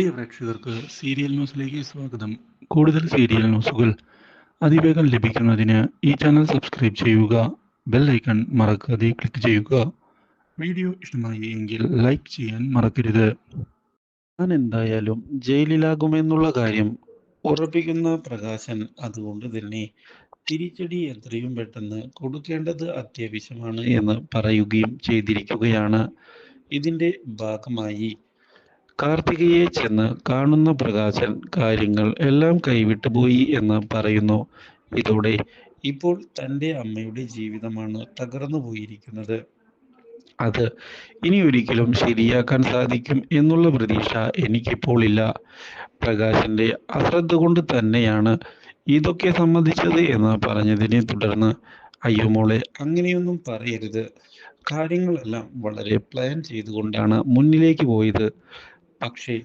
പ്രിയ പ്രേക്ഷകർക്ക് സീരിയൽ ന്യൂസിലേക്ക് സ്വാഗതം. കൂടുതൽ സീരിയൽ ന്യൂസുകൾ അതിവേഗം ലഭിക്കുന്നതിന് ഈ ചാനൽ സബ്സ്ക്രൈബ് ചെയ്യുക ബെൽ ഐക്കൺ മറക്കാതെ ക്ലിക്ക് ചെയ്യുക. വീഡിയോ ഇഷ്ടമായി എങ്കിൽ ലൈക്ക് ചെയ്യാൻ മറക്കരുത്. ഞാൻ എന്തായാലും ജയിലിലാകുമെന്നുള്ള കാര്യം ഉറപ്പിക്കുന്ന പ്രകാശൻ അതുകൊണ്ട് തന്നെ തിരിച്ചടി എത്രയും പെട്ടെന്ന് കൊടുക്കേണ്ടത് അത്യാവശ്യമാണ് എന്ന് പറയുകയും ചെയ്തിരിക്കുകയാണ്. ഇതിന്റെ ഭാഗമായി കാർത്തികയെ ചെന്ന് കാണുന്ന പ്രകാശൻ കാര്യങ്ങൾ എല്ലാം കൈവിട്ടു പോയി എന്ന് പറയുന്നു. ഇതോടെ ഇപ്പോൾ തന്റെ അമ്മയുടെ ജീവിതമാണ് തകർന്നു പോയിരിക്കുന്നത്. അത് ഇനി ഒരിക്കലും ശരിയാക്കാൻ സാധിക്കും എന്നുള്ള പ്രതീക്ഷ എനിക്കിപ്പോൾ ഇല്ല. പ്രകാശന്റെ അശ്രദ്ധ കൊണ്ട് തന്നെയാണ് ഇതൊക്കെ സമ്മതിച്ചത് എന്ന് പറഞ്ഞതിനെ തുടർന്ന് അയ്യോ മോളെ അങ്ങനെയൊന്നും പറയരുത്. കാര്യങ്ങളെല്ലാം വളരെ പ്ലാൻ ചെയ്തുകൊണ്ടാണ് മുന്നിലേക്ക് പോയത്. പക്ഷേ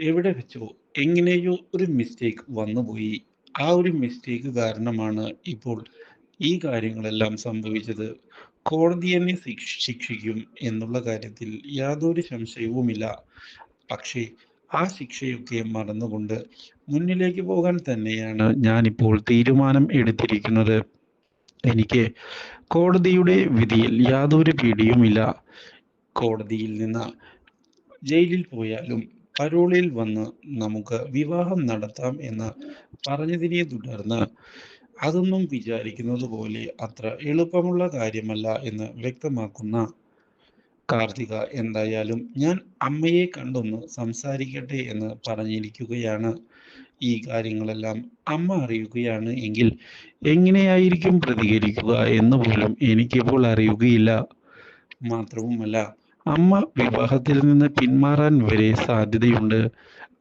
എവിടെ വെച്ചോ എങ്ങനെയോ ഒരു മിസ്റ്റേക്ക് വന്നുപോയി ആ ഒരു മിസ്റ്റേക്ക് കാരണമാണ് ഇപ്പോൾ ഈ കാര്യങ്ങളെല്ലാം സംഭവിച്ചത്. കോടതി എന്നെ ശിക്ഷ- ശിക്ഷിക്കും എന്നുള്ള കാര്യത്തിൽ യാതൊരു സംശയവുമില്ല. പക്ഷേ ആ ശിക്ഷയൊക്കെ മറന്നുകൊണ്ട് മുന്നിലേക്ക് പോകാൻ തന്നെയാണ് ഞാനിപ്പോൾ തീരുമാനം എടുത്തിരിക്കുന്നത്. എനിക്ക് കോടതിയുടെ വിധിയിൽ യാതൊരു പേടിയുമില്ല. കോടതിയിൽ നിന്ന് ജയിലിൽ പോയാലും പരോളിൽ വന്ന് നമുക്ക് വിവാഹം നടത്താം എന്ന് പറഞ്ഞതിനെ തുടർന്ന് അതൊന്നും വിചാരിക്കുന്നത് പോലെ അത്ര എളുപ്പമുള്ള കാര്യമല്ല എന്ന് വ്യക്തമാക്കുന്ന കാർത്തിക എന്തായാലും ഞാൻ അമ്മയെ കണ്ടൊന്ന് സംസാരിക്കട്ടെ എന്ന് പറഞ്ഞിരിക്കുകയാണ്. ഈ കാര്യങ്ങളെല്ലാം അമ്മ അറിയുകയാണ് എങ്കിൽ എങ്ങനെയായിരിക്കും പ്രതികരിക്കുക എന്ന് പോലും എനിക്കിപ്പോൾ അറിയുകയില്ല. മാത്രവുമല്ല അമ്മ വിവാഹത്തിൽ നിന്ന് പിന്മാറാൻ വരെ സാധ്യതയുണ്ട്.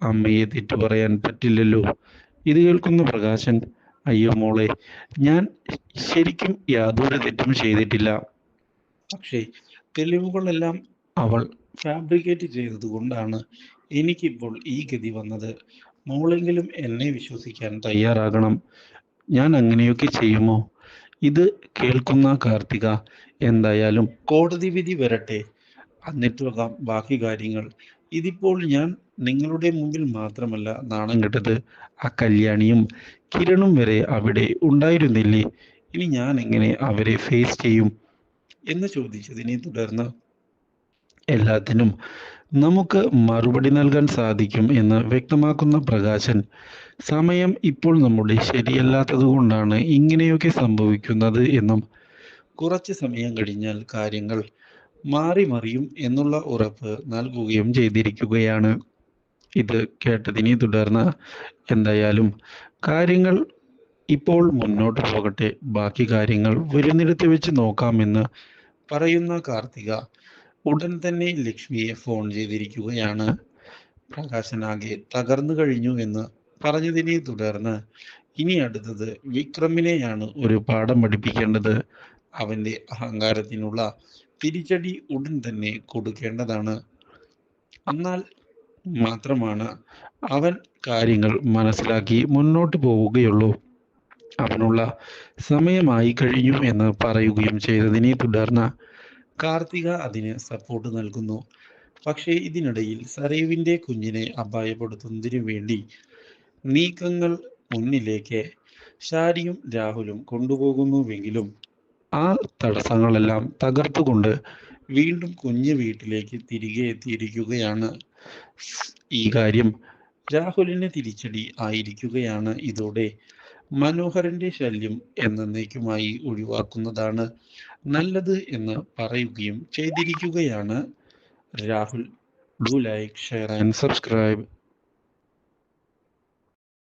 അമ്മയെ തെറ്റു പറയാൻ പറ്റില്ലല്ലോ. ഇത് കേൾക്കുന്ന പ്രകാശൻ അയ്യോ മോളെ ഞാൻ ശരിക്കും യാതൊരു തെറ്റും ചെയ്തിട്ടില്ല. പക്ഷേ തെളിവുകളെല്ലാം അവൾ ഫാബ്രിക്കേറ്റ് ചെയ്തത് കൊണ്ടാണ് എനിക്കിപ്പോൾ ഈ ഗതി വന്നത്. മോളെങ്കിലും എന്നെ വിശ്വസിക്കാൻ തയ്യാറാകണം. ഞാൻ അങ്ങനെയൊക്കെ ചെയ്യുമോ? ഇത് കേൾക്കുന്ന കാർത്തിക എന്തായാലും കോടതി വിധി വരട്ടെ. എന്നിട്ട് ബാക്കി കാര്യങ്ങൾ. ഇതിപ്പോൾ ഞാൻ നിങ്ങളുടെ മുമ്പിൽ മാത്രമല്ല നാണം കെട്ടത് ആ കല്യാണിയും കിരണും വരെ അവിടെ ഉണ്ടായിരുന്നില്ലേ? ഇനി ഞാൻ എങ്ങനെ അവരെ ഫേസ് ചെയ്യും? എന്ന് ചോദിച്ചതിനെ തുടർന്ന് എല്ലാത്തിനും നമുക്ക് മറുപടി നൽകാൻ സാധിക്കും എന്ന് വ്യക്തമാക്കുന്ന പ്രകാശൻ സമയം ഇപ്പോൾ നമ്മുടെ ശരിയല്ലാത്തത് കൊണ്ടാണ് ഇങ്ങനെയൊക്കെ സംഭവിക്കുന്നത് എന്നും കുറച്ച് സമയം കഴിഞ്ഞാൽ കാര്യങ്ങൾ മാറി മറിയും എന്നുള്ള ഉറപ്പ് നൽകുകയും ചെയ്തിരിക്കുകയാണ്. ഇത് കേട്ടതിനെ തുടർന്ന് എന്തായാലും കാര്യങ്ങൾ ഇപ്പോൾ മുന്നോട്ട് പോകട്ടെ. ബാക്കി കാര്യങ്ങൾ വരുന്നിടത്ത് വെച്ച് നോക്കാമെന്ന് പറയുന്ന കാർത്തിക ഉടൻ തന്നെ ലക്ഷ്മിയെ ഫോൺ ചെയ്തിരിക്കുകയാണ്. പ്രകാശനാകെ തകർന്നു കഴിഞ്ഞു എന്ന് പറഞ്ഞതിനെ തുടർന്ന് ഇനി അടുത്തത് വിക്രമിനെയാണ് ഒരു പാഠം പഠിപ്പിക്കേണ്ടത്. അവന്റെ അഹങ്കാരത്തിനുള്ള തിരിച്ചടി ഉടൻ തന്നെ കൊടുക്കേണ്ടതാണ്. എന്നാൽ മാത്രമാണ് അവൻ കാര്യങ്ങൾ മനസ്സിലാക്കി മുന്നോട്ട് പോവുകയുള്ളൂ. അവനുള്ള സമയമായി കഴിഞ്ഞു എന്ന് പറയുകയും ചെയ്തതിനെ തുടർന്ന് കാർത്തിക അതിന് സപ്പോർട്ട് നൽകുന്നു. പക്ഷേ ഇതിനിടയിൽ സരയുവിന്റെ കുഞ്ഞിനെ അപായപ്പെടുത്തുന്നതിനു വേണ്ടി നീക്കങ്ങൾ മുന്നിലേക്ക് ഷാരിയും രാഹുലും കൊണ്ടുപോകുന്നുവെങ്കിലും ആ തടസ്സങ്ങളെല്ലാം തകർത്തുകൊണ്ട് വീണ്ടും കുഞ്ഞു വീട്ടിലേക്ക് തിരികെ എത്തിയിരിക്കുകയാണ്. ഈ കാര്യം രാഹുലിന് തിരിച്ചടി ആയിരിക്കുകയാണ് ഇതോടെ. മനോഹരന്റെ ശല്യം എന്നേക്കുമായി ഒഴിവാക്കുന്നതാണ് നല്ലത് എന്ന് പറയുകയും ചെയ്തിരിക്കുകയാണ് Rahul. Do like share and subscribe